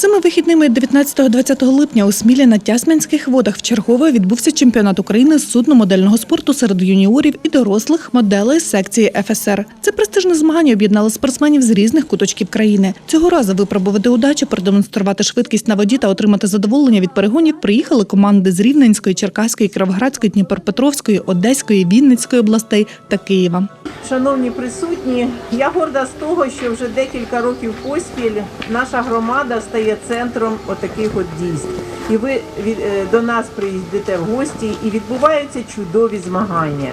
Цими вихідними 19-20 липня у Смілі на Тясмянських водах в чергове відбувся чемпіонат України з судно-модельного спорту серед юніорів і дорослих моделей секції ФСР. Це престижне змагання об'єднало спортсменів з різних куточків країни. Цього разу випробувати удачу, продемонструвати швидкість на воді та отримати задоволення від перегонів приїхали команди з Рівненської, Черкаської, Кіровоградської, Дніпропетровської, Одеської, Вінницької областей та Києва. Шановні присутні, я горда з того, що вже декілька років поспіль наша громада стає центром отаких от дійств. І ви е, до нас приїздите в гості і відбуваються чудові змагання.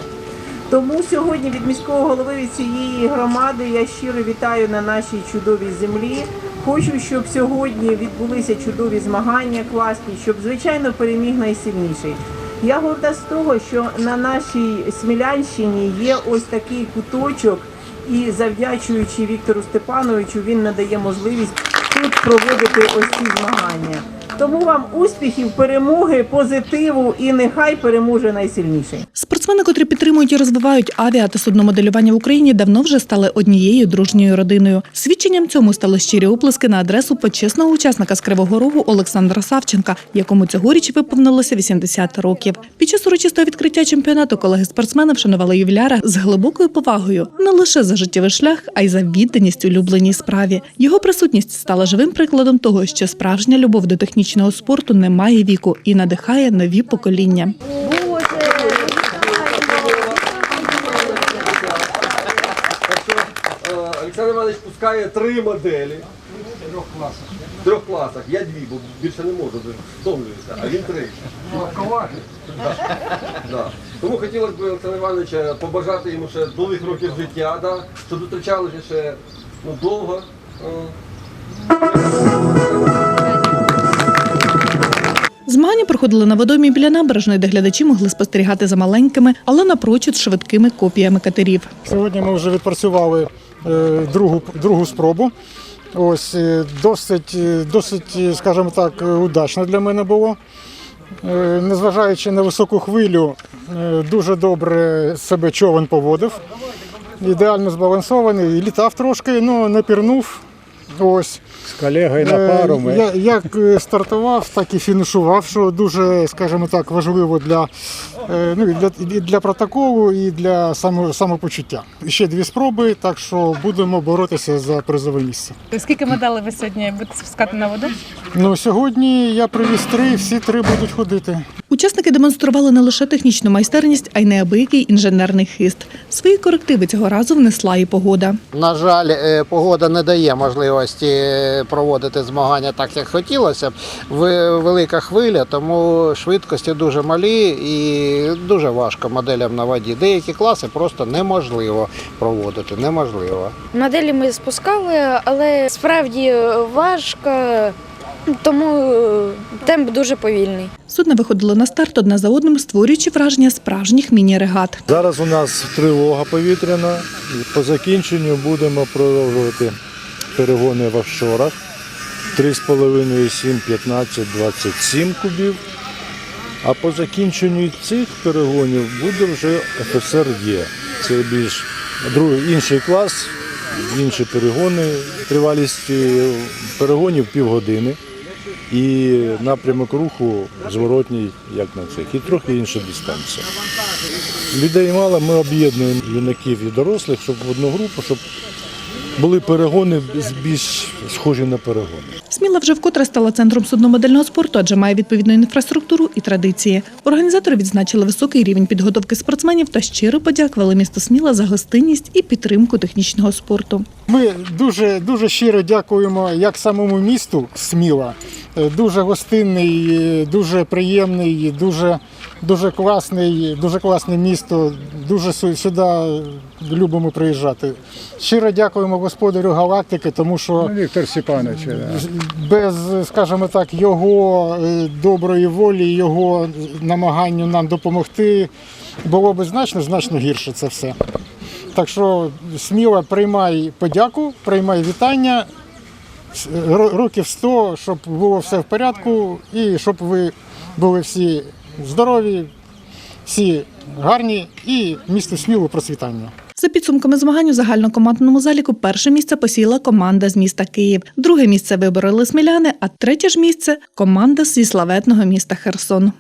Тому сьогодні від міського голови від цієї громади я щиро вітаю на нашій чудовій землі. Хочу, щоб сьогодні відбулися чудові змагання, класні, щоб звичайно переміг найсильніший. Я горда з того, що на нашій Смілянщині є ось такий куточок, і завдячуючи Віктору Степановичу, він надає можливість тут проводити ось ці змагання. Тому вам успіхів, перемоги, позитиву і нехай переможе найсильніший. Спортсмени, котрі підтримують і розвивають авіа та судномоделювання в Україні, давно вже стали однією дружньою родиною. Свідченням цьому стали щирі оплески на адресу почесного учасника з Кривого Рогу Олександра Савченка, якому цьогоріч виповнилося 80 років. Під час урочистого відкриття чемпіонату колеги спортсмени вшанували ювіляра з глибокою повагою не лише за життєвий шлях, а й за відданість улюбленій справі. Його присутність стала живим прикладом того, що справжня любов до технічного спорту не має віку і надихає нові покоління. Е, Олександр Іванович пускає три моделі. Трьох класах. Трьох класах. Я дві, бо більше не можу, втомлююся, а він три. Да. Тому хотілося б Олександра Івановича побажати йому ще довгих років життя, да, щоб зустрічалися ще ну, довго. Змагання проходили на водомі біля набережної, де глядачі могли спостерігати за маленькими, але напрочуд швидкими копіями катерів. Сьогодні ми вже відпрацювали е, другу, другу спробу. Ось е, досить, е, досить, скажімо так, удачно для мене було. Незважаючи на високу хвилю, дуже добре себе човен поводив. Ідеально збалансований, літав трошки, ну не пірнув. Ось. З колегою на пару Е, ми Я, як е, стартував, так і фінішував, що дуже, скажімо так, важливо для, е, ну, і для, і для протоколу, і для само, самопочуття. Ще дві спроби, так що будемо боротися за призове місце. Скільки медалей ви сьогодні будете спускати на воду? Ну, сьогодні я привіз три, всі три будуть ходити. Учасники демонстрували не лише технічну майстерність, а й неабиякий інженерний хист. Свої корективи цього разу внесла і погода. На жаль, е, погода не дає можливості е, проводити змагання так, як хотілося б. Велика хвиля, тому швидкості дуже малі і дуже важко моделям на воді. Деякі класи просто неможливо проводити. Неможливо. Моделі ми спускали, але справді важко, тому е, темп дуже повільний. Судна виходило на старт одне за одним, створюючи враження справжніх міні-регат. зараз у нас тривога повітряна. По закінченню будемо продовжувати перегони в офшорах. 3,5, 7, 15, 27 кубів. А по закінченню цих перегонів буде вже ФСР Є. Це більш другий інший клас, інші перегони. Тривалість е, перегонів півгодини. І напрямок руху зворотній, як на цих, і трохи інша дистанція. Людей мало, ми об'єднуємо юнаків і дорослих, щоб в одну групу, щоб були перегони більш схожі на перегони. Сміла вже вкотре стала центром судномодельного спорту, адже має відповідну інфраструктуру і традиції. Організатори відзначили високий рівень підготовки спортсменів та щиро подякували місту Сміла за гостинність і підтримку технічного спорту. Ми дуже, дуже щиро дякуємо як самому місту Сміла. Е, Дуже гостинний, е, дуже приємний, дуже, дуже класний, дуже класне місто. Дуже сю- сюди любимо приїжджати. Щиро дякуємо господарю галактики, тому що Ну, Віктор Степанович. без, скажімо так, його е, доброї волі, його намаганню нам допомогти було б значно, значно гірше це все. Так що сміло приймай подяку, приймай вітання. Років 100, щоб було все в порядку і щоб ви були всі здорові, всі гарні і місто сміло процвітання. За підсумками змагань у загальнокомандному заліку перше місце посіла команда з міста Київ. Друге місце вибороли сміляни, а третє ж місце команда зі славетного міста Херсон.